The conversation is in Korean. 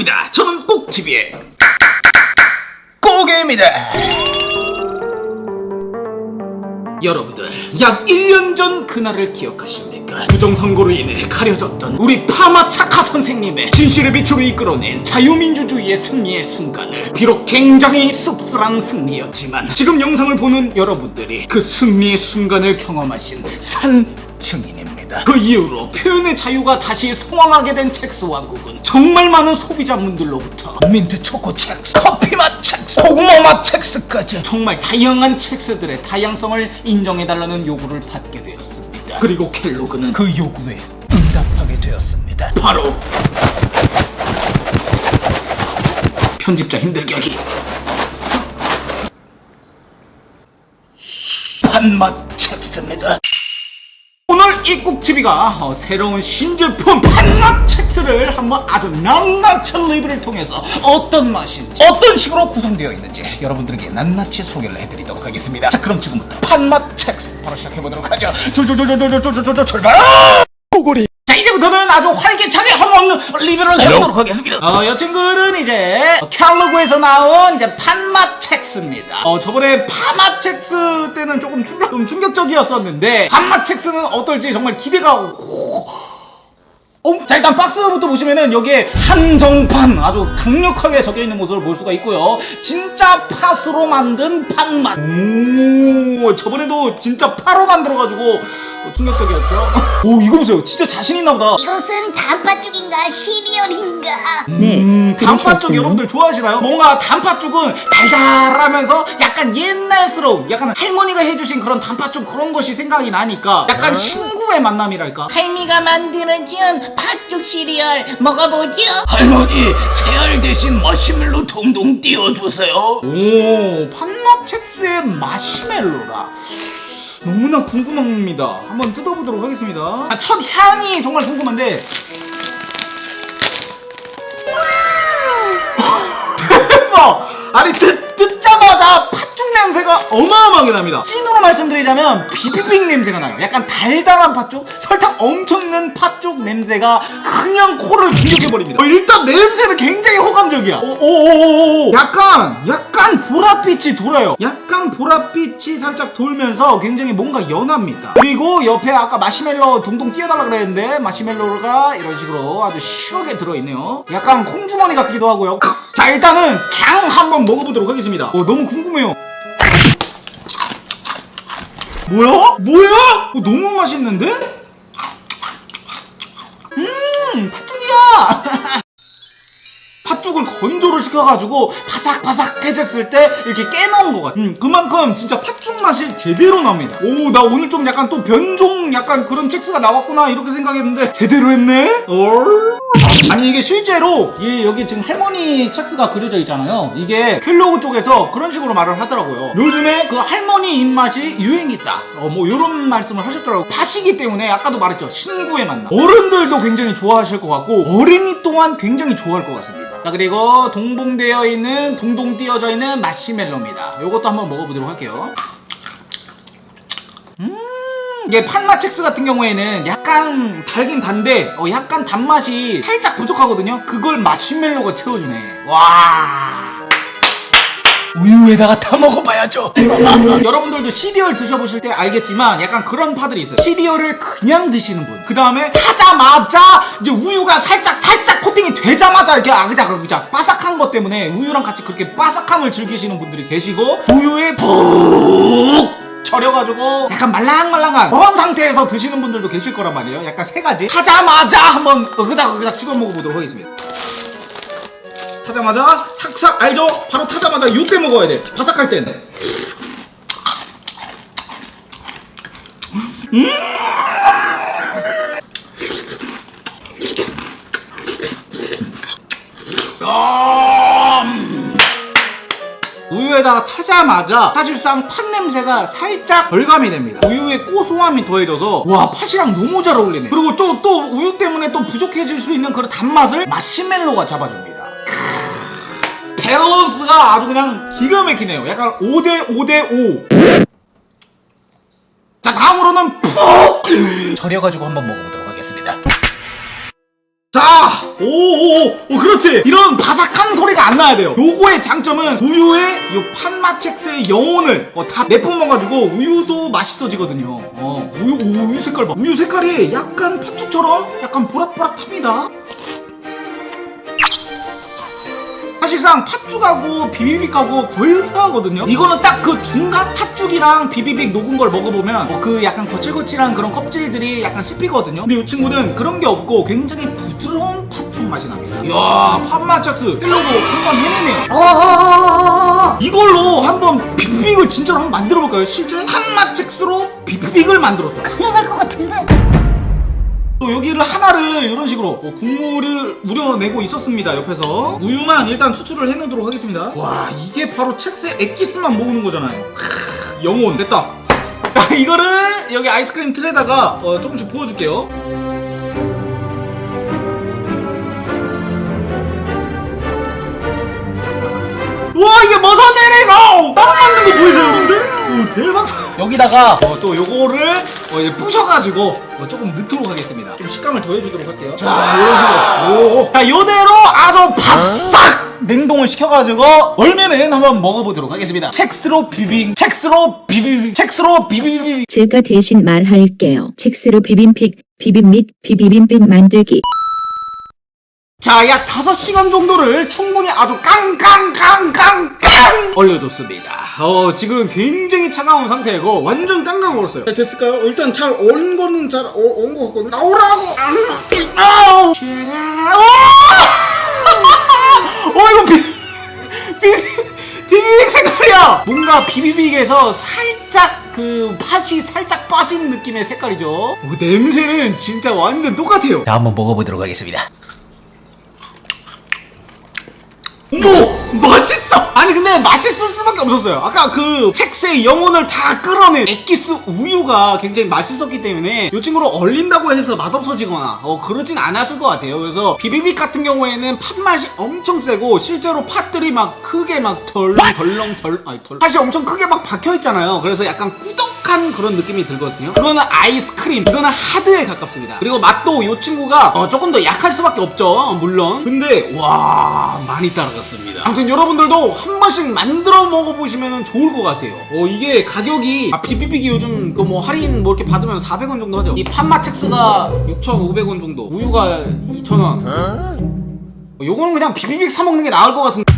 반갑습니다. 저는 꼭TV의 꼬개입니다. 여러분들 약 1년 전 그날을 기억하십니까? 부정선거로 인해 가려졌던 우리 파마 차카 선생님의 진실의 빛으로 이끌어낸 자유민주주의의 승리의 순간을 비록 굉장히 씁쓸한 승리였지만 지금 영상을 보는 여러분들이 그 승리의 순간을 경험하신 산 증인입니다. 그 이후로 표현의 자유가 다시 성황하게 된 첵스 왕국은 정말 많은 소비자분들로부터 민트 초코 첵스, 커피 맛 첵스, 고구마 맛 첵스까지 정말 다양한 첵스들의 다양성을 인정해달라는 요구를 받게 되었습니다. 그리고 켈로그는 그 요구에 응답하게 되었습니다. 바로 편집자 힘들게 하기 반맛 첵스입니다. 오늘 이국TV가 어, 새로운 신제품 판맛 첵스를 한번 아주 낱낱한 리뷰를 통해서 어떤 맛인지 어떤 식으로 구성되어 있는지 여러분들에게 낱낱이 소개를 해드리도록 하겠습니다. 자 그럼 지금부터 판맛 첵스 바로 시작해보도록 하죠. 졸졸졸졸졸졸졸졸 출발 고고리 자 이제부터는 아주 활기차게 한번 리뷰를 해보도록 하겠습니다. 어, 이 친구는 이제 캘로그에서 나온 이제 판맛 첵스입니다. 어, 저번에 파맛 첵스 때는 조금 충격, 좀 충격적이었었는데 판맛 첵스는 어떨지 정말 기대가 어? 자 일단 박스부터 보시면은 여기에 한정판 아주 강력하게 적혀있는 모습을 볼 수가 있고요 진짜 팥으로 만든 팥맛 오 저번에도 진짜 파로 만들어가지고 어, 충격적이었죠 오 이거 보세요 진짜 자신 있나 보다 이것은 단팥죽인가 시리얼인가? 음, 네, 단팥죽? 여러분들 좋아하시나요? 뭔가 단팥죽은 달달하면서 약간 옛날스러운 약간 할머니가 해주신 그런 단팥죽 그런 것이 생각이 나니까 약간 신구의 만남이랄까 할미가 만들어준 팥죽 시리얼 먹어보죠. 할머니 새알 대신 마시멜로 동동 띄워주세요. 오 판맛 첵스의 마시멜로라 너무나 궁금합니다. 한번 뜯어보도록 하겠습니다. 아, 첫 향이 정말 궁금한데. 대박! 아니 듣, 듣자마자 팥죽 냄새가 어마어마하게 납니다. 찐으로 말씀드리자면 비비빅 냄새가 나요. 약간 달달한 팥죽 설탕 엄청 넣은 팥죽 냄새가 그냥 코를 공격해버립니다. 어, 일단 냄새는 굉장히 호감적이야. 오오오오 약간 약간 보랏빛이 돌아요. 약간 보랏빛이 살짝 돌면서 굉장히 뭔가 연합니다. 그리고 옆에 아까 마시멜로 동동 띄워달라 그랬는데 마시멜로가 이런 식으로 아주 실하게 들어있네요. 약간 콩주머니 같기도 하고요. 자 일단은 갱 한번 먹어보도록 하겠습니다. 어, 너무 궁금해요 뭐야? 뭐야? 어, 너무 맛있는데? 음 팥죽이야 건조를 시켜가지고 바삭바삭해졌을 때 이렇게 깨놓은 것 같아. 음, 그만큼 진짜 팥죽 맛이 제대로 납니다. 오, 나 오늘 좀 약간 또 변종 약간 그런 첵스가 나왔구나 이렇게 생각했는데 제대로 했네. 얼. 아니 이게 실제로 이 여기 지금 할머니 첵스가 그려져 있잖아요. 이게 켈로그 쪽에서 그런 식으로 말을 하더라고요. 요즘에 그 할머니 입맛이 유행이다. 어, 뭐 이런 말씀을 하셨더라고요. 팥이기 때문에 아까도 말했죠. 신구의 맛나. 어른들도 굉장히 좋아하실 것 같고 어린이 또한 굉장히 좋아할 것 같습니다. 자 그리고 동봉되어 있는 동동 띄어져 있는 마시멜로입니다. 이것도 한번 먹어보도록 할게요. 음, 이게 판맛 첵스 같은 경우에는 약간 달긴 단데 어, 약간 단맛이 살짝 부족하거든요. 그걸 마시멜로가 채워주네. 와. 우유에다가 타 먹어봐야죠. 여러분들도 시리얼 드셔보실 때 알겠지만 약간 그런 파들이 있어요. 시리얼을 그냥 드시는 분. 그 다음에 타자마자 이제 우유가 살짝 살짝 코팅이 되자마자 이렇게 아그작 아그작 바삭한 것 때문에 우유랑 같이 그렇게 바삭함을 즐기시는 분들이 계시고 우유에 푹 절여가지고 약간 말랑말랑한 어항 상태에서 드시는 분들도 계실 거란 말이에요. 약간 세 가지. 타자마자 한번 으그닥으그닥 씹어 먹어보도록 하겠습니다. 타자마자 삭삭 알죠? 바로 타자마자 요때 먹어야 돼. 바삭할 땐. 음. 우유에다가 타자마자 사실상 팥 냄새가 살짝 절감이 됩니다. 우유의 고소함이 더해져서 와 팥이랑 너무 잘 어울리네. 그리고 또 또 우유 때문에 또 부족해질 수 있는 그런 단맛을 마시멜로가 잡아줍니다. 밸런스가 아주 그냥 기가 막히네요. 약간 5대 5대 5. 자 다음으로는 푹 절여가지고 한번 먹어보도록 하겠습니다. 자, 오오오, 오, 그렇지. 이런 바삭한 소리가 안 나야 돼요. 요거의 장점은 우유에 요 판마첵스의 영혼을 어, 다 내뿜어가지고 우유도 맛있어지거든요. 어, 우유, 오, 우유 색깔 봐. 우유 색깔이 약간 팥죽처럼 약간 보락보락합니다. 사실상 팥죽하고 비비빅하고 거의 비슷하거든요. 이거는 딱 그 중간 팥죽이랑 비비빅 녹은 걸 먹어보면 어, 그 약간 거칠거칠한 그런 껍질들이 약간 씹히거든요. 근데 이 친구는 그런 게 없고 굉장히 부드러운 팥죽 맛이 납니다. 이야, 팥맛 짝스 헬로고 한번 해내네요. 이걸로 한번 비비빅을 진짜로 한번 만들어볼까요? 실제 팥맛책스로 비비빅을 만들었다. 가능할 것 같은데 또 여기를 하나를 이런 식으로 어, 국물을 우려내고 있었습니다 옆에서. 우유만 일단 추출을 해놓도록 하겠습니다. 와 이게 바로 첵스의 액기스만 모으는 거잖아요. 크, 영혼. 됐다. 자, 이거를 여기 아이스크림 틀에다가 어, 조금씩 부어줄게요. 와 이게 머선대네 이거 빵 만든 거 보이세요 여러분들? 오 대박. 여기다가 어, 또 요거를 어, 이제 부셔가지고 어, 조금 넣도록 하겠습니다 좀 식감을 더해주도록 할게요 자 이런 식으로 오. 자 요대로 아주 바싹 냉동을 시켜가지고 얼면은 한번 먹어보도록 하겠습니다 첵스로 비빔 첵스로 비빔 첵스로 비빔 제가 대신 말할게요. 첵스로 비빔픽, 비빔 및 비비빔빛 만들기. 자, 약 5시간 정도를 충분히 아주 깡깡깡깡깡 얼려줬습니다. 어, 지금 굉장히 차가운 상태고 완전 깡깡 얼었어요. 자, 됐을까요? 일단 잘 얼은 거는 잘온것 같거든요. 나오라고! 아우! 어, 이거 비, 비, 비비빅 색깔이야! 뭔가 비비빅에서 살짝 그 팥이 살짝 빠진 느낌의 색깔이죠. 오, 냄새는 진짜 완전 똑같아요. 자, 한번 먹어보도록 하겠습니다. 어머 맛있어! 아니 근데 맛있을 수밖에 없었어요. 아까 그 첵스의 영혼을 다 끌어낸 액기스 우유가 굉장히 맛있었기 때문에 이 친구를 얼린다고 해서 맛없어지거나 어 그러진 않았을 것 같아요. 그래서 비비빅 같은 경우에는 팥맛이 엄청 세고 실제로 팥들이 막 크게 막 덜렁덜렁 덜 아니 덜 팥이 엄청 크게 막 박혀 있잖아요. 그래서 약간 꾸덕 한 그런 느낌이 들거든요. 그거는 아이스크림 이거는 하드에 가깝습니다. 그리고 맛도 이 친구가 어, 조금 더 약할 수밖에 없죠 물론. 근데 와 많이 따라 갔습니다. 아무튼 여러분들도 한 번씩 만들어 먹어보시면 좋을 것 같아요. 어 이게 가격이 아, 비비빅이 요즘 그 뭐 할인 뭐 이렇게 받으면 400원 정도 하죠. 이 판마첵스가 6,500원 정도 우유가 2,000원. 어, 요거는 그냥 비비빅 사 먹는 게 나을 것 같은데